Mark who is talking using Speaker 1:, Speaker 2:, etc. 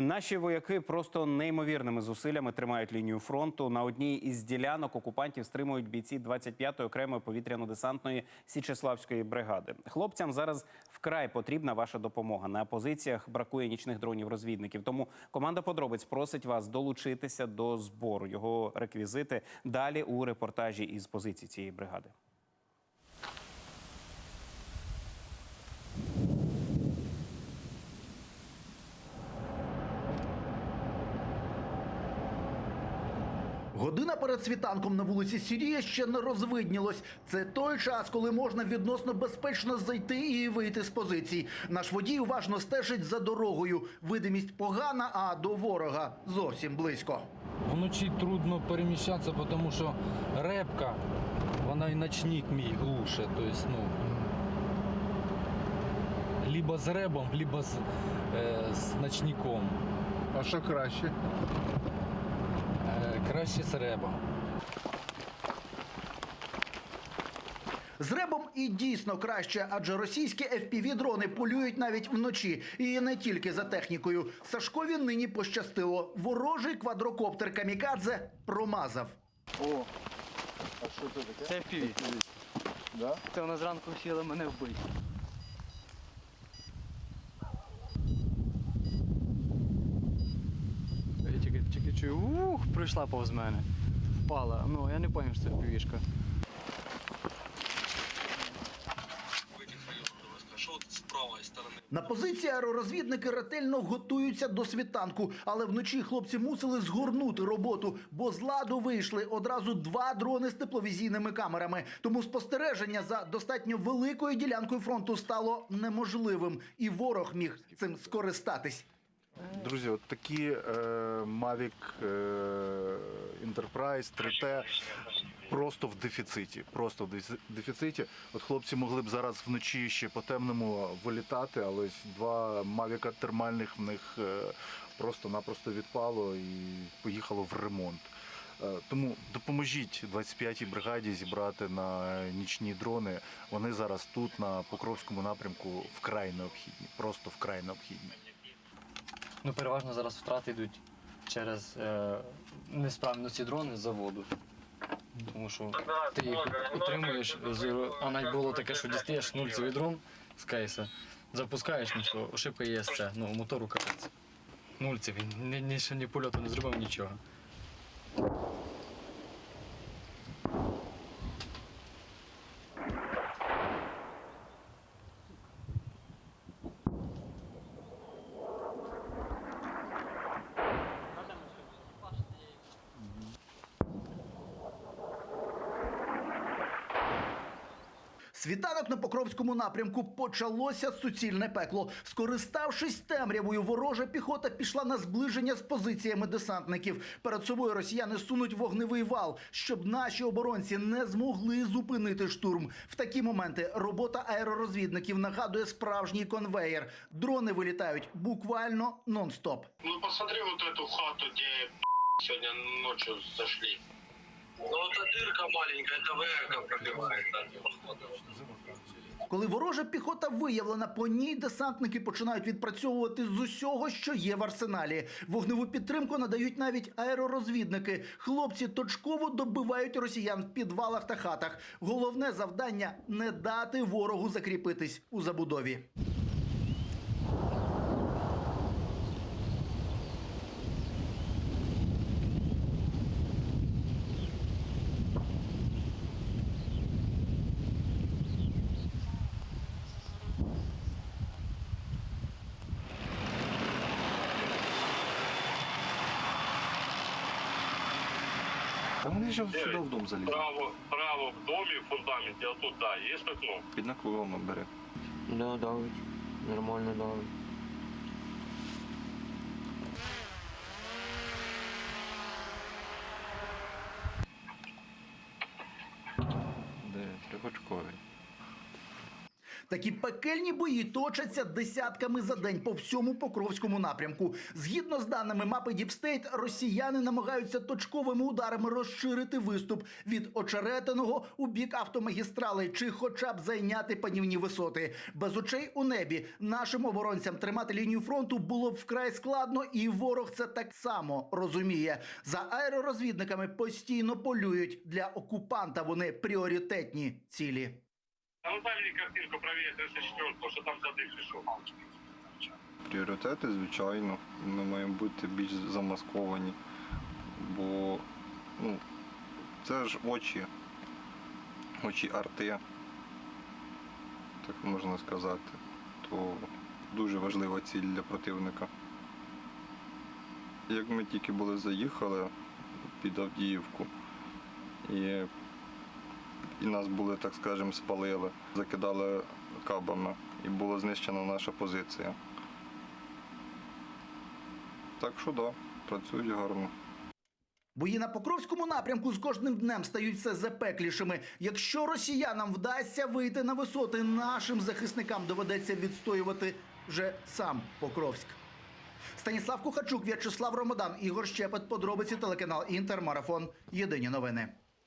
Speaker 1: Наші вояки просто неймовірними зусиллями тримають лінію фронту. На одній із ділянок окупантів стримують бійці 25-ї окремої повітряно-десантної Січеславської бригади. Хлопцям зараз вкрай потрібна ваша допомога. На позиціях бракує нічних дронів-розвідників. Тому команда подробиць просить вас долучитися до збору. Його реквізити далі у репортажі із позицій цієї бригади.
Speaker 2: Година перед світанком на вулиці Сірія ще не розвиднілось. Це той час, коли можна відносно безпечно зайти і вийти з позицій. Наш водій уважно стежить за дорогою. Видимість погана, а до ворога зовсім близько.
Speaker 3: Вночі трудно переміщатися, тому що репка, вона і ночник мій глуше. Тобто, ну, либо з ребом, либо з, е, з ночником.
Speaker 4: А що краще?
Speaker 3: Краще з ребом.
Speaker 2: З ребом і дійсно краще, адже російські FPV-дрони полюють навіть вночі. І не тільки за технікою. Сашкові нині пощастило. Ворожий квадрокоптер Камікадзе промазав.
Speaker 4: О, а що це таке?
Speaker 5: Це FPV.
Speaker 4: Да?
Speaker 5: Це вона зранку хотіла мене вбити. Я тільки, чую, ух, пройшла повз мене. Впала. Ну, я не зрозумів, що це FPV-шка.
Speaker 2: На позиції аеророзвідники ретельно готуються до світанку, але вночі хлопці мусили згорнути роботу, бо з ладу вийшли одразу два дрони з тепловізійними камерами. Тому спостереження за достатньо великою ділянкою фронту стало неможливим, і ворог міг цим скористатись.
Speaker 4: Друзі, от такі е, Mavic е, Enterprise 3T просто в дефіциті. Просто в дефі- дефіциті. От хлопці могли б зараз вночі ще по темному вилітати, але два Mavic термальних в них е, просто-напросто відпало і поїхало в ремонт. Е, Тому допоможіть 25-й бригаді зібрати на нічні дрони. Вони зараз тут, на Покровському напрямку, вкрай необхідні. Просто вкрай необхідні.
Speaker 5: Ну, переважно зараз втрати йдуть через е, несправності дрони з заводу. Тому що ти їх утримуєш, з- а навіть було таке, що дістаєш нульцевий дрон з кейса, запускаєш, ну що, ошибка є це, ну мотору капець. Нульцевий, ні, ні, ще ні польоту не зробив нічого.
Speaker 2: Світанок на Покровському напрямку почалося суцільне пекло. Скориставшись темрявою, ворожа піхота пішла на зближення з позиціями десантників. Перед собою росіяни сунуть вогневий вал, щоб наші оборонці не змогли зупинити штурм. В такі моменти робота аеророзвідників нагадує справжній конвеєр. Дрони вилітають буквально нон-стоп.
Speaker 6: Ну посмотри вот эту хату, где сегодня ночью зашли. Ну это дырка маленькая, это ВРК пробивается.
Speaker 2: Коли ворожа піхота виявлена, по ній десантники починають відпрацьовувати з усього, що є в арсеналі. Вогневу підтримку надають навіть аеророзвідники. Хлопці точково добивають росіян в підвалах та хатах. Головне завдання не дати ворогу закріпитись у забудові.
Speaker 7: Та вони ж сюди в дом залізли.
Speaker 6: Право, право в домі, в фундаменті, а тут да, є окно.
Speaker 7: Під наклоном бере.
Speaker 8: Да, давить. Нормально давить.
Speaker 7: Де? Трьохочковий.
Speaker 2: Такі пекельні бої точаться десятками за день по всьому Покровському напрямку. Згідно з даними мапи Діпстейт, росіяни намагаються точковими ударами розширити виступ від очеретиного у бік автомагістрали чи хоча б зайняти панівні висоти. Без очей у небі нашим оборонцям тримати лінію фронту було б вкрай складно, і ворог це так само розуміє. За аеророзвідниками постійно полюють для окупанта. Вони пріоритетні цілі.
Speaker 6: А ну дай мені картинку правее 34, що там за дих пішов.
Speaker 7: Пріоритети, звичайно, ми маємо бути більш замасковані, бо ну, це ж очі, очі арти, так можна сказати. То дуже важлива ціль для противника. Як ми тільки були заїхали під Авдіївку, і, і нас були, так скажемо, спалили, закидали кабами, і була знищена наша позиція. Так що да, працюють гарно.
Speaker 2: Бої на Покровському напрямку з кожним днем стають все запеклішими. Якщо росіянам вдасться вийти на висоти, нашим захисникам доведеться відстоювати вже сам Покровськ. Станіслав Кухачук, В'ячеслав Ромодан, Ігор Щепет, подробиці телеканал Інтер, Марафон. Єдині новини.